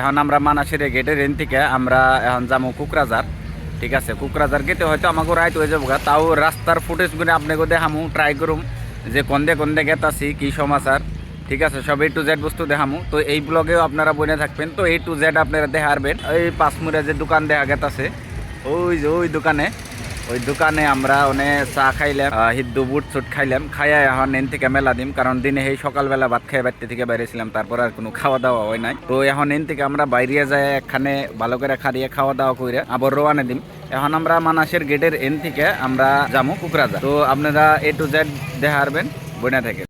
এখন আমরা মানাসির গেটের এন থেকে আমরা এখন যাব কুকরাজার ঠিক আছে কুকরাজার গেটে হয়তো আমাকে রাইট হয়ে যাব তাও রাস্তার ফুটেজ ফুটেজগুলো আপনাকে দেখামু ট্রাই করুম যে কন্দে কন্দে গেত আছি, কী সমাচার। ঠিক আছে, সব এ টু জেড বস্তু দেখামু। তো এই ব্লগেও আপনারা বনে থাকবেন। তো এই টু জেড আপনারা দেখারবেন এই পাঁচমুড়ে যে দোকান দেখা গেত আছে ওই যে ওই দোকানে। ওই দোকানে আমরা অনেক চা খাইলাম হিদ্দু বুট চুট খাইলাম। খাইয়া এখন এন থেকে মেলা দিম, কারণ দিনে সেই সকালবেলা ভাত খাই বাড়তে থেকে বাইরেছিলাম তারপর আর কোনো খাওয়া দাওয়া হয় নাই। তো এখন এন থেকে আমরা বাইরে যাই এখানে ভালো করে খারিয়ে খাওয়া দাওয়া করে আবার রোয়ানে দিম। এখন আমরা মানাসের গেটের এন থেকে আমরা যাব কুকরাজা তো আপনারা এ টু জেড দেখা হারবেন বইনা থেকে।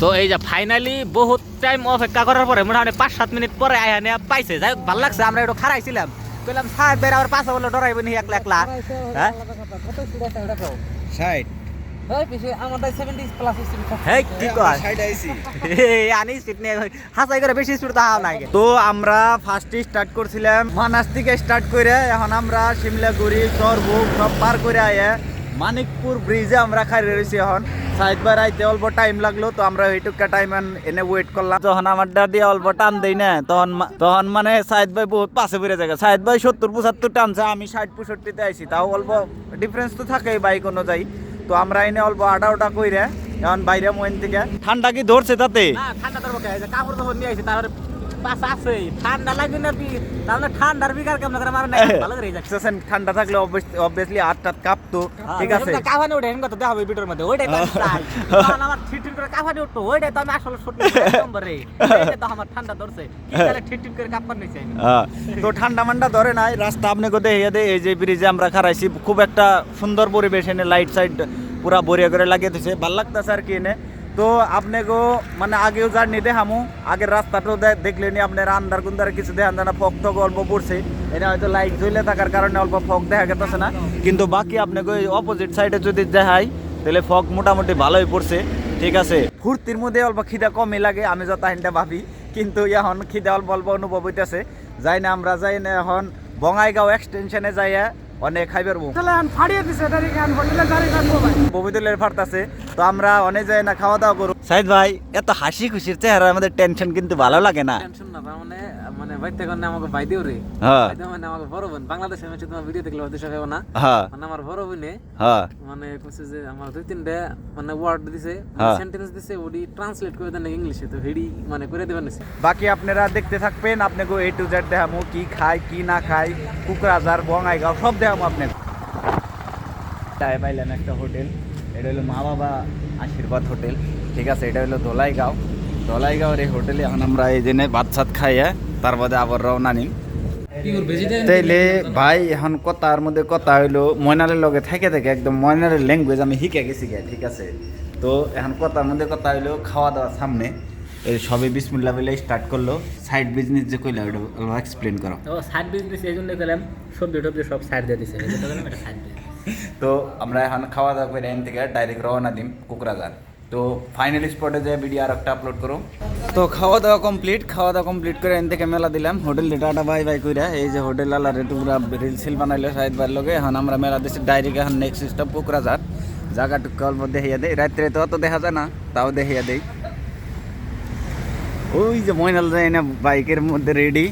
তো এই যে ফাইনালি বহুত টাইম অপেক্ষা করার পরে মোটামুটি পাঁচ সাত মিনিট পরে আয়া পাইছে। যাই হোক ভালো লাগছে আমরা একটু খারাইছিলাম কইলাম সাহেব বের আবার পাঁচা বলে ডরাইব নি একলা একলা? হ্যাঁ? নাই। তো আমরা ফার্স্টে স্টার্ট করছিলাম। মানাস থেকে স্টার্ট করে এখন আমরা সিমলাগুড়ি চরবুক সব পার করে আয়ে মানিকপুর ব্রিজে আমরা খাই রয়েছি এখন। সাইড বাই আইতে অল্প টাইম লাগল, তো আমরা ওইটুকা টাইম এনে ওয়েট করলাম। যখন আমার দাদি অল্প টান দেই না, তখন তখন মানে সাইদ ভাই বহুত পাশে বেড়ে যায় সাইদ ভাই সত্তর পঁচাত্তর টানছে আমি ষাট পঁয়ষট্টিতে আইছি। তাও অল্প ডিফারেন্স তো থাকেই বাইক অনুযায়ী তো আমরা এনে অল্প আডা ওটা কইরে, এখন বাইরে মোয়েন থেকে ঠান্ডা কি ধরছে তাতে? ঠান্ডা ধরবো কাপড় তখন নিয়ে আইছি, তারপরে ঠান্ডা থাকলে অবভিয়াসলি হাত টাত কাঁপতো। ঠিক আছে? উঠে ভিডিওর মধ্যে। ওইটাই আমার ঠিট করে কাফানি উঠতো ওইটাই তো আমি আসলে শুট নম্বরে। তো আমার ঠান্ডা ধরছে। তাহলে করে তো ঠান্ডা মান্ডা ধরে নাই রাস্তা আপনি কোথায় হেয়ে এই যে ব্রিজে আমরা খারাইছি খুব একটা সুন্দর পরিবেশ এনে লাইট সাইড পুরা বরিয়া করে লাগিয়ে দিছে। ভালো লাগতেছে আর কি এনে। তো আপনাকেও মানে আগেও জার্নি দেখামু, আগের রাস্তাটাও দেখলেনি আপনার আন্দার কুন্দার কিছু দেখান যায় না, ফক টক অল্প পড়ছে। এনে হয়তো লাইট জ্বলে থাকার কারণে অল্প ফক দেখা গেতেছে না। কিন্তু বাকি আপনাকে ওই অপোজিট সাইডে যদি দেখাই, তাহলে ফক মোটামুটি ভালোই পড়ছে, ঠিক আছে? ফুর্তির মধ্যে অল্প খিদা কমই লাগে, আমি যত হিনটা ভাবি। কিন্তু এখন খিদা অল্প অল্প অনুভব হইতেছে। যাই না আমরা, যাই না এখন বঙাইগাঁও এক্সটেনশনে যাইয়া অনেক খাইবার ববিদুলের ফার্তাছে তো আমরা অনেক যাই না খাওয়া দাওয়া করব সাইদ ভাই এত হাসি খুশির চেহারা আমাদের টেনশন কিন্তু ভালো লাগে না। টেনশন না মানে মানে বাইতে কারণে আমাকে ভাই দিও রে। হ্যাঁ। মানে আমাকে বড় বোন। বাংলাদেশে আমি তোমার ভিডিও দেখলে হয়তো সবাই না। হ্যাঁ। মানে আমার বড় বোনে হ্যাঁ। মানে কইছে যে আমার দুই তিনটা মানে ওয়ার্ড দিছে হ্যাঁ। সেন্টেন্স দিছে ওডি ট্রান্সলেট করে দেন ইংলিশে তো হেডি মানে করে দেবেন বাকি আপনারা দেখতে থাকবেন আপনাকে এ টু জেড দেখামু কি খাই কি না খাই কুকরাজার বঙ্গাইগাঁও সব দেখামু আপনার তাই পাইলেন একটা হোটেল এটা হলো মা বাবা আশীর্বাদ হোটেল ঠিক আছে? এটা হলো ধোলাইগাঁও। ধোলাইগাঁওর এই হোটেলে এখন আমরা এই জেনে ভাত সাত খাইয়া তার বাদে আবার রওনা নিম তাইলে ভাই এখন কথার মধ্যে কথা হইল ময়নালের লগে থেকে থেকে একদম ময়নালের ল্যাঙ্গুয়েজ আমি শিখে গেছি গে ঠিক আছে? তো এখন কথার মধ্যে কথা হইল খাওয়া দাওয়ার সামনে এই সবে বিসমিল্লা বলে স্টার্ট করল। সাইড বিজনেস যে কইলা ওটা এক্সপ্লেন করো। ও সাইড বিজনেস এই জন্য গেলাম সবজি টবজি সব সাইড দিয়ে দিছে। এই জন্য এটা সাইড বিজনেস তো আমরা এখন খাওয়া দাওয়া করে এখান থেকে ডাইরেক্ট রওনা দিম কুকরাজার তো ফাইনাল স্পটে যে ভিডিও আর একটা আপলোড করো। তো খাওয়া দাওয়া কমপ্লিট খাওয়া দাওয়া কমপ্লিট করে এন থেকে মেলা দিলাম। হোটেল টাটা বাই বাই করে এই যে হোটেল আলার রেটু পুরা রিল সিল বানাইলো সাইড বার লগে, এখন আমরা মেলা দিচ্ছি ডাইরেক্ট এখন নেক্সট স্টপ কুকরাজার জায়গাটুকু অল্প দেখিয়া দেয় রাত্রে তো অত দেখা যায় না, তাও দেখিয়া দেই। ওই যে ময়নাল যায় না বাইকের মধ্যে রেডি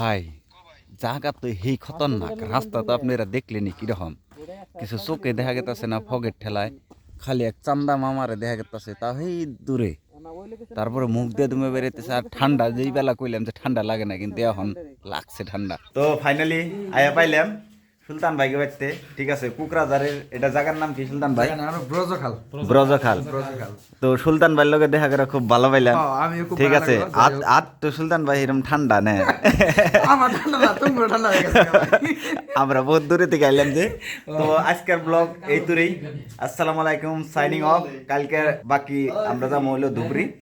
ভাই, জায়গা তো হেই খতরনাক। রাস্তা তো আপনারা দেখলেনি কীরকম। কিছু চোখে দেখা গেতেছে না, ফগের ঠেলায়। খালি এক চান্দা মামারে দেখা গেতেছে, তা হই দূরে। তারপরে মুখ দিয়ে দুমে বেরোতেছে আর ঠান্ডা যেই বেলা কইলাম যে ঠান্ডা লাগে না, কিন্তু এখন লাগছে ঠান্ডা। তো ফাইনালি আয়া পাইলাম। সুলতান ভাইকে বাড়তে ঠিক আছে কুকরাজারের এটা জায়গার নাম কি সুলতান ভাই? ব্রজখাল। ব্রজখাল। তো সুলতান ভাইয়ের লগে দেখা করে খুব ভালো পাইলাম। ঠিক আছে। আত তো সুলতান ভাই এরকম ঠান্ডা নে? আমার বহুত দূরে থেকে আইলাম যে। তো আজকের ব্লগ এই তুরেই আসসালামু আলাইকুম সাইনিং অফ কালকে বাকি আমরা যা হইল ধুবড়ি।